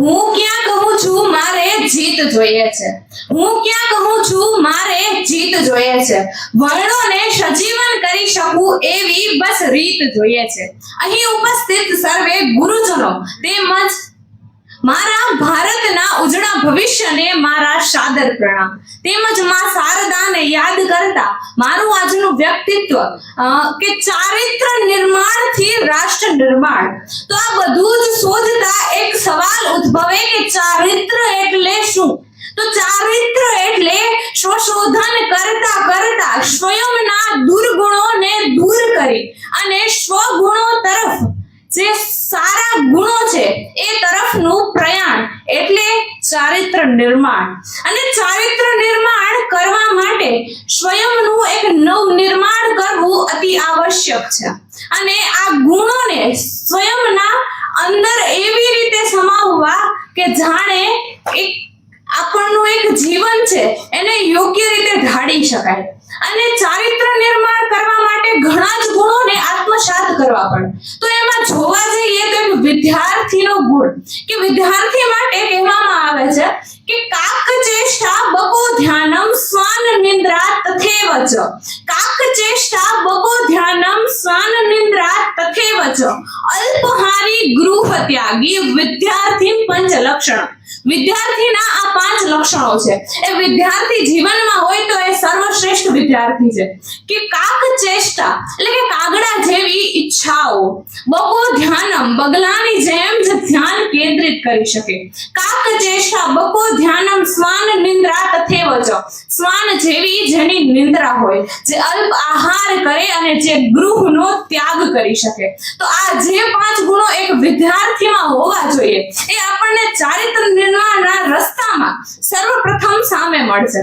હું ક્યાં કહું છું, મારે જીત જોઈએ છે. હું ક્યાં કહું છું, મારે જીત જોઈએ છે. વર્ણોને સજીવન કરી શકું એવી બસ રીત જોઈએ છે. અહીં ઉપસ્થિત સર્વે ગુરુજનો તેમજ મારા ભારતના ઉજળા ભવિષ્યને મારા સાદર પ્રણામ. તેમજમાં શારદાને યાદ કરતા મારું આજનું વ્યક્તિત્વ કે ચારિત્ર નિર્માણથી રાષ્ટ્ર નિર્માણ. તો આ બધું જ એક સવાલ ઉદ્ભવે કે ચારિત્ર એટલે શું? તો ચારિત્ર એટલે સંશોધન કરતા કરતા સ્વયંના દુર્ગુણોને દૂર કરી અને સ્વગુણો તરફ જે સારા ગુણો છે એ તરફનું પ્રયાણ એટલે ચારિત્ર નિર્માણ. અને ચારિત્ર નિર્માણ કરવા માટે સ્વયંનું એક નવ નિર્માણ કરવું અતિ આવશ્યક છે. અને આ ગુણોને સ્વયંના અંદર એવી રીતે સમાવવા કે જાણે એક આપણનું એક જીવન છે એને યોગ્ય રીતે ઢાળી શકાય. અને ચારિત્ર નિર્માણ કરવા માટે ઘણા જ ગુણોને આત્મસાત કરવા પડે તો એમાં જોવા જઈએ તો વિદ્યાર્થીનો ગુણ, કે વિદ્યાર્થી માટે કહેવામાં આવે છે કે કાક ચેષ્ટા બકો ધ્યાનમ સ્વાન નિંદ્રા તથેવ ચ કાક ચેષ્ટા બકો ધ્યાનમ સ્વાન નિંદ્રા તથેવ ચ અલ્પહારી ગૃહ ત્યાગી વિદ્યાર્થી પંચ લક્ષણ. વિદ્યાર્થીના આ પાંચ લક્ષણો છે. એ વિદ્યાર્થી જીવનમાં હોય તો એ સર્વશ્રેષ્ઠ વિદ્યાર્થી છે. કે કાક ચેષ્ટા, એટલે કે કાગડા જેવી ઈચ્છાઓ બકો ધ્યાનમ, બગલાની જેમ જ ધ્યાન કેન્દ્રિત કરી શકે. કાક ચેષ્ટા બકો ધ્યાનમ, સ્વાન નિંદ્રા તથેવ ચ સ્વાન જેવી જેની નિંદ્રા હોય, જે અલ્પ આહાર કરે અને જે ગૃહનો ત્યાગ કરી શકે. તો આ જે પાંચ ગુણો એક વિદ્યાર્થીમાં હોવા જોઈએ, એ આપણને ચારિત્ર નિર્માણના રસ્તામાં સર્વપ્રથમ સામે મળશે.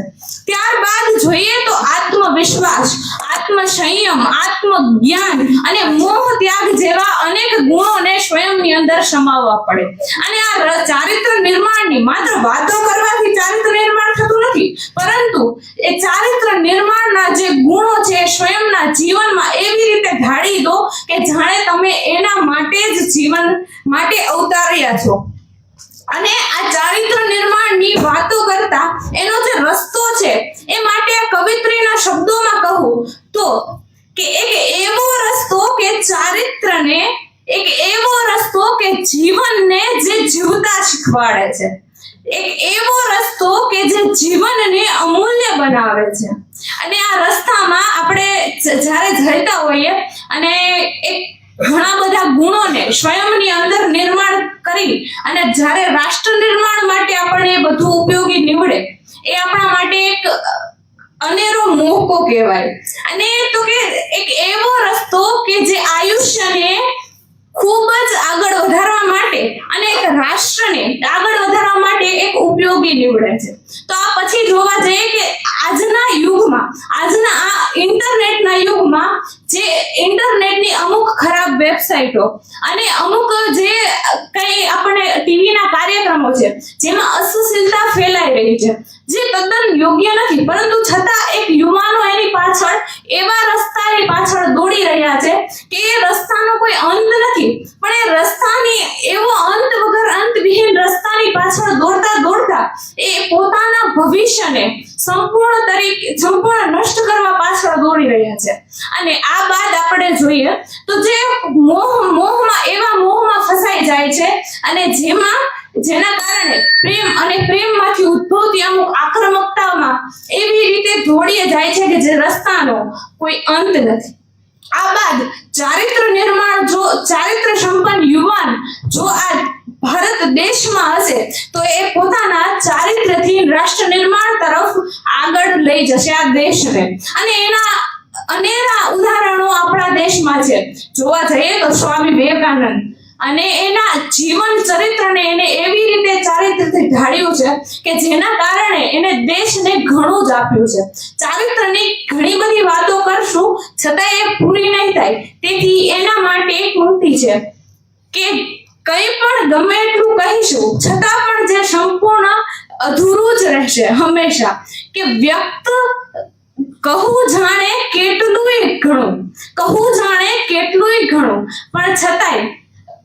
ત્યારબાદ જોઈએ તો આત્મવિશ્વાસ, આત્મસંયમ, આત્મજ્ઞાન અને મોહ ત્યાગ જેવા અનેક ગુણોને સ્વયંની અંદર સમાવવા પડે. અને આ ચારિત્ર નિર્માણની માત્ર વાતો કરવાથી ચારિત્ર નિર્માણ થતું નથી, પરંતુ એ ચારિત્ર નિર્માણના જે ગુણો છે સ્વયંના જીવનમાં એવી રીતે ઢાળી દો કે જાણે તમે એના માટે જ જીવન, માટે અવતાર્યા છો. અને આ ચારિત્ર નિર્માણની વાતો કરતા એનો જે રસ્તો છે, એ માટે આ કવિત્રીના શબ્દોમાં કહું તો કે એક એવો રસ્તો કે ચારિત્રને, એક એવો રસ્તો કે જીવનને જે જીવતા શીખવાડે છે. એક એવો રસ્તો કે જે જીવનને અમૂલ્ય બનાવે છે. અને આ રસ્તામાં આપણે જ્યારે જતા હોઈએ અને એક ઘણા બધા ગુણોને સ્વયંની અંદર નિર્માણ કરી અને જ્યારે રાષ્ટ્ર નિર્માણ માટે આપણને એ બધું ઉપયોગી નીવડે, એ આપણા માટે એક અનેરો મોકો કહેવાય. અને તો કે એક એવો રસ્તો કે જે આયુષ્યને ખૂબ જ આગળ વધારવા માટે અને એક રાષ્ટ્રને આગળ વધારવા માટે એક ઉપયોગી નીવડે છે. તો આ પછી જોવા જઈએ કે આજના યુગમાં આજના આ ઇન્ટરનેટના યુગમાં જે ઇન્ટરનેટની અમુક ખરાબ વેબસાઇટો અને અમુક જે કઈ આપણે ટીવીના કાર્યક્રમો છે, જેમાં અસુશીલતા ફેલાઈ રહી છે, જે તદ્દન યોગ્ય નથી. પરંતુ છતાં એક યુવાનો એની પાછળ, એવા રસ્તાની પાછળ દોડી રહ્યા છે કે એ રસ્તાનો કોઈ અંત નથી. પણ એ રસ્તાની એવો અંત વગર અંતવિહીન રસ્તાની પાછળ દોડતા દોડતા એ પોતાના ભવિષ્યને સંપૂર્ણ તરીકે, સંપૂર્ણ નષ્ટ કરવા પાછળ દોડી રહ્યા છે. અને આ બાદ આપણે જોઈએ તો જે મોહ, મોહમાં, એવા મોહમાં ફસાઈ જાય છે અને જેમાં, જેના કારણે પ્રેમ અને પ્રેમમાંથી ઉદ્ભવતી અમુક આક્રમકતામાં એવી રીતે દોડીએ જાય છે કે જે રસ્તાનો કોઈ અંત નથી. આ બાદ ચારિત્ર નિર્માણ જો ચારિત્ર સંપન્ન યુવાન જો આ ભારત દેશમાં હશે, તો એ પોતાના ચારિત્રથી રાષ્ટ્ર નિર્માણ તરફ આગળ લઈ જશે આ દેશને. અને એના અનેરા ઉદાહરણો આપણા દેશમાં છે. જોવા જઈએ તો સ્વામી વિવેકાનંદ અને એના જીવન ચરિત્રને એને એવી રીતે ચારિત્રથી ઢાળ્યું છે કે જેના કારણે એને દેશને ઘણું જ આપ્યું છે. ચારિત્રની ઘણી બધી વાતો કરશું છતાં એ પૂરી નહીં થાય. તેથી એના માટે એક પંક્તિ છે કે કંઈ પણ ગમે એટલું કહીશું, છતાં પણ જે સંપૂર્ણ અધૂરું જ રહેશે હંમેશા. કે વ્યક્ત કહું જાણે કેટલુંય ઘણું, કહું જાણે કેટલુંય ઘણું, પણ છતાંય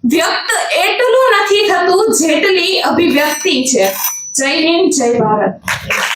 વ્યક્ત એટલું નથી થતું જેટલી અભિવ્યક્તિ છે. જય હિન્દ જય ભારત.